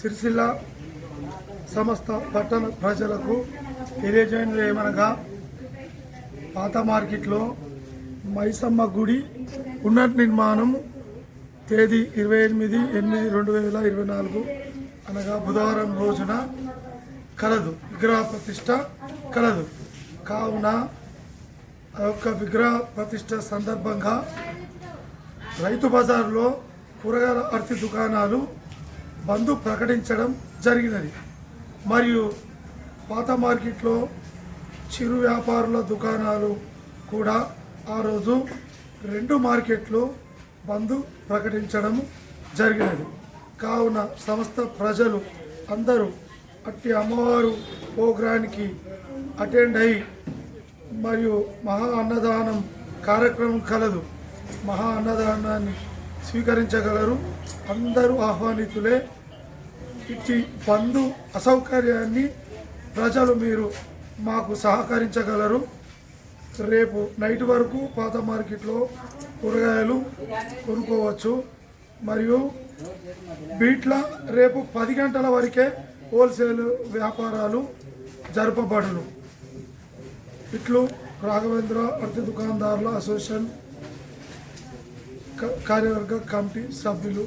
సిరిసిల్ల సమస్త పట్టణ ప్రజలకు తెలియజేయడం ఏమనగా పాత మార్కెట్లో మైసమ్మ గుడి పునర్నిర్మాణం తేదీ ఇరవై ఎనిమిది ఎనిమిది రెండు వేల ఇరవై నాలుగు అనగా బుధవారం రోజున కలదు. విగ్రహ ప్రతిష్ట కలదు. కావున ఆ యొక్క విగ్రహ ప్రతిష్ట సందర్భంగా రైతు బజార్లో కూరగాయల అర్తి దుకాణాలు బంద్ ప్రకటించడం జరిగినది. మరియు పాత మార్కెట్లో చిరు వ్యాపారుల దుకాణాలు కూడా ఆ రోజు రెండు మార్కెట్లు బంద్ ప్రకటించడం జరిగినది. కావున సమస్త ప్రజలు అందరూ అట్టి అమ్మవారు ప్రోగ్రానికి అటెండ్ అయి మరియు మహా అన్నదానం కార్యక్రమం కలదు. మహా అన్నదానాన్ని స్వీకరించగలరు. అందరూ ఆహ్వానితులే. ఇట్టి బంధు అసౌకర్యాన్ని ప్రజలు మీరు మాకు సహకరించగలరు. రేపు నైట్ వరకు పాత మార్కెట్లో కూరగాయలు కొనుక్కోవచ్చు. మరియు బీట్ల రేపు పది గంటల వరకే హోల్సేల్ వ్యాపారాలు జరపబడును. ఇట్లు రాఘవేంద్ర అర్థ దుకాణదారుల అసోసియేషన్ కార్యవర్గ కమిటీ సభ్యులు.